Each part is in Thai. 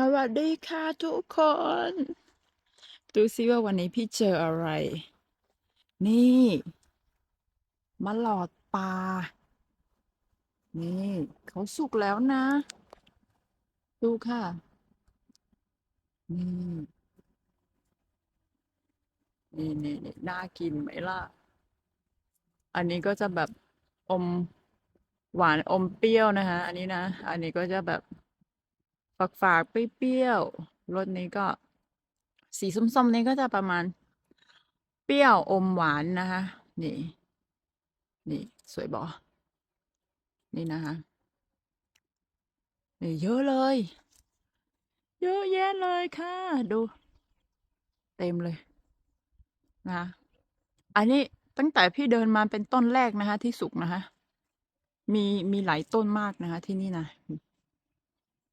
สวัสดีค่ะทุกคน ดูซิว่าวันนี้พี่เจออะไร นี่มะหลอดปลา นี่เขาสุกแล้วนะ ดูค่ะ นี่นี่นี่นี่น่ากินไหมล่ะ อันนี้ก็จะแบบอมหวานอมเปรี้ยวนะคะ อันนี้นะ อันนี้ก็จะแบบ ฝากฝากๆเปรี้ยวรสนี้ก็ สีส้มๆนี้ก็จะประมาณ เปรี้ยวอมหวานนะคะ นี่ นี่สวยบอนี่นะคะนี่เยอะเลย เยอะแยะเลยค่ะ ดู เต็มเลยนะะอันนี้ตั้งแต่พี่เดินมาเป็นต้นแรกนะคะ ที่สุกนะคะมีมีหลายต้นมากนะคะ ที่นี่นะ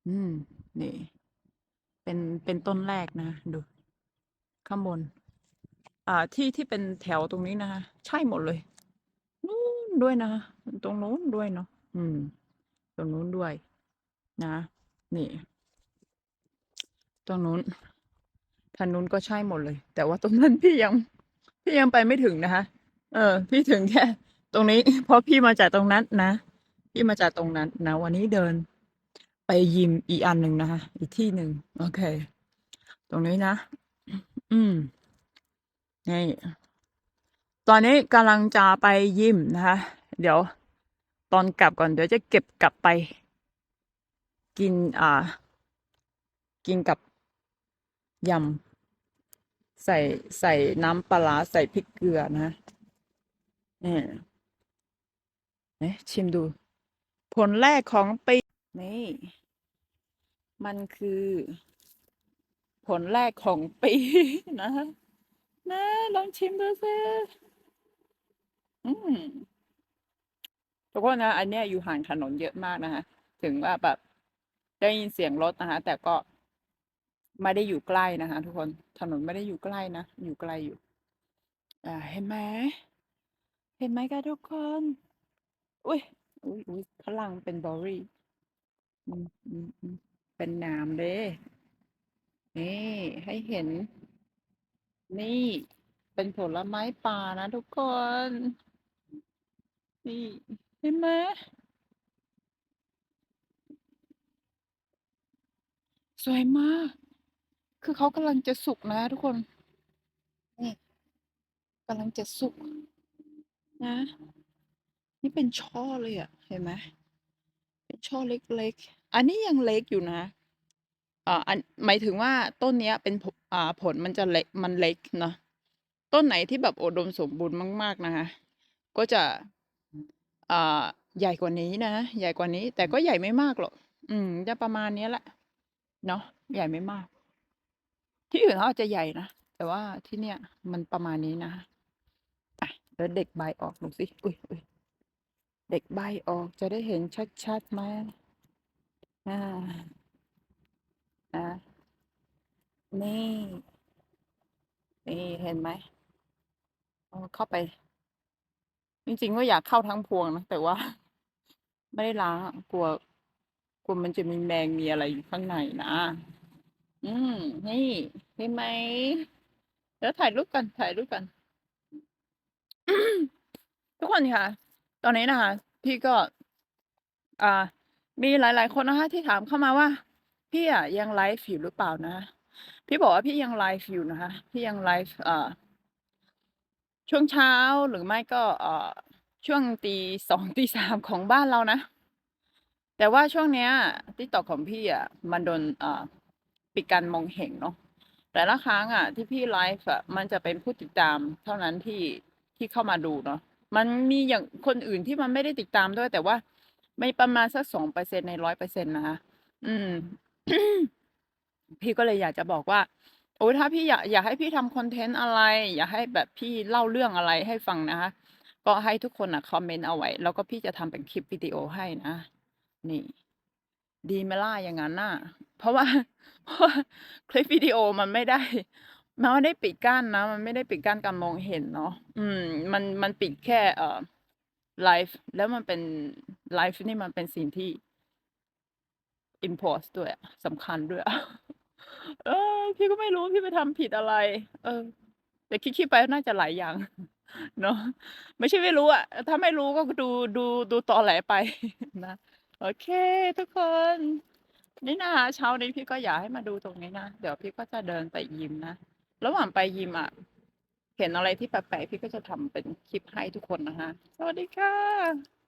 อืม นี่ เป็นเป็นต้นแรกนะ ดู ข้างบน อ่าที่ที่เป็นแถวตรงนี้นะคะ ใช่หมดเลยนู้นด้วยนะตรงนู้นด้วยเนาะอืม ตรงนู้นด้วย นะ นี่ ตรงนู้นทางนู้นก็ใช่หมดเลย แต่ว่าตรงนั้นพี่ยังพี่ยังไปไม่ถึงนะคะ เออ พี่ถึงแค่ ตรงนี้ เพราะพี่มาจากตรงนั้นนะ พี่มาจากตรงนั้นนะ วันนี้เดิน ยิมอีกอันหนึ่งนะคะ อีกที่หนึ่งโอเค ตรงนี้นะ อืมนี่ตอนนี้กำลังจะไปยิมนะคะ เดี๋ยว ตอนกลับก่อนเดี๋ยวจะเก็บกลับไป กินอ่า กินกับยำใส่ใส่น้ำปลาใส่พริกเกลือนะนี่เนี่ยชิมดู ผลแรกของปีนี่ มันคือ ผลแรกของปีนะ นะ ลองชิมดูสิอืมทุกคนนะ อันเนี้ยอยู่ห่างถนนเยอะมากนะคะ ถึงว่าแบบได้ยินเสียงรถนะคะ แต่ก็ไม่ได้อยู่ใกล้นะคะ ทุกคน ถนนไม่ได้อยู่ใกล้นะ อยู่ไกลอยู่ อ่า เห็นไหม เห็นไหมคะทุกคน อุ้ย อุ้ยอุ้ยข้างล่างเป็นบอรี่ อืมอืมอืม เป็นน้ำเด้นี่ให้เห็น นี่เป็นผลไม้ป่านะทุกคน นี่เห็นไหมสวยมาก คือเขากำลังจะสุกนะทุกคน นี่กำลังจะสุกนะ นี่เป็นช่อเลยอะเห็นไหมเป็นช่อเล็กๆ อันนี้ยังเล็กอยู่นะอ่าอันหมายถึงว่าต้นเนี้ยเป็นผอ่าผลมันจะเล็กมันเล็กเนาะต้นไหนที่แบบอุดมสมบูรณ์มาก ๆนะคะ ก็จะอ่าใหญ่กว่านี้นะ ใหญ่กว่านี้ แต่ก็ใหญ่ไม่มากหรอก อืม จะประมาณนี้แหละ เนาะใหญ่ไม่มาก ที่อื่นเขาอาจจะใหญ่นะ แต่ว่าที่เนี่ย มันประมาณนี้นะอะเดี๋ยวเด็กใบออกดูสิ อุ๊ยอุ๊ยเด็กใบออกจะได้เห็นชัดๆไหม อาอานี่ นี่เห็นไหมเข้าไป จริงๆก็อยากเข้าทั้งพวงนะ แต่ว่า ไม่ได้ล้างกลัว กลัวมันจะมีแมงมีอะไรอยู่ข้างในนะ อืม นี่เห็นไหมเดี๋ยวถ่ายรูปกันถ่ายรูปกัน ทุกคนค่ะ ตอนนี้นะคะ พี่ก็ อ่า มีหลาย ๆ คนนะคะที่ถามเข้ามาว่า พี่อะยังไลฟ์อยู่หรือเปล่านะ พี่บอกว่าพี่ยังไลฟ์อยู่นะคะ พี่ยังไลฟ์อ่าช่วงเช้าหรือไม่ก็เอ่อช่วงตี2ตี3ของบ้านเรานะ แต่ว่าช่วงเนี้ย TikTok ของพี่อะมันโดนอ่าปิดการมองเห็นเนาะแต่ละครั้งอะที่พี่ไลฟ์อะมันจะเป็นผู้ติดตามเท่านั้นที่ที่เข้ามาดูเนาะมันมีอย่างคนอื่นที่มันไม่ได้ติดตามด้วย แต่ว่า ไมีประมาณสัก2%ใน100%นะคะอืม พี่ก็เลยอยากจะบอกว่าโอ๊ยถ้าพี่อยากอยากให้พี่ทำคอนเทนต์อะไร อยากให้แบบพี่เล่าเรื่องอะไรให้ฟังนะคะก็ให้ทุกคนน่ะคอมเมนต์เอาไว้ แล้วก็พี่จะทำเป็นคลิปวิดีโอให้นะนี่ ดีไหมล่ะอย่างงั้นน่ะ เพราะว่าเพราะคลิปวิดีโอมันไม่ได้มันไม่ได้ปิดกั้นนะ มันไม่ได้ปิดกั้นการมองเห็นเนาะอืม มันมันปิดแค่ เอ่อ ไลฟ์แล้วมันเป็นไลฟ์นี่มันเป็นสิ่งที่ import ด้วยสำคัญด้วย เออ พี่ก็ไม่รู้พี่ไปทำผิดอะไร เออ แต่คิดๆไปน่าจะหลายอย่าง เนาะไม่ใช่ไม่รู้อะถ้าไม่รู้ก็ดูดูดูต่อแหลไปนะโอเค ทุกคนนี่นะคะเช้านี้พี่ก็อยากให้มาดูตรงนี้นะ เดี๋ยวพี่ก็จะเดินไปยิมนะ ระหว่างไปยิมอะ เห็นอะไรที่แปลกๆพี่ก็จะทำเป็นคลิปให้ทุกคนนะคะ สวัสดีค่ะ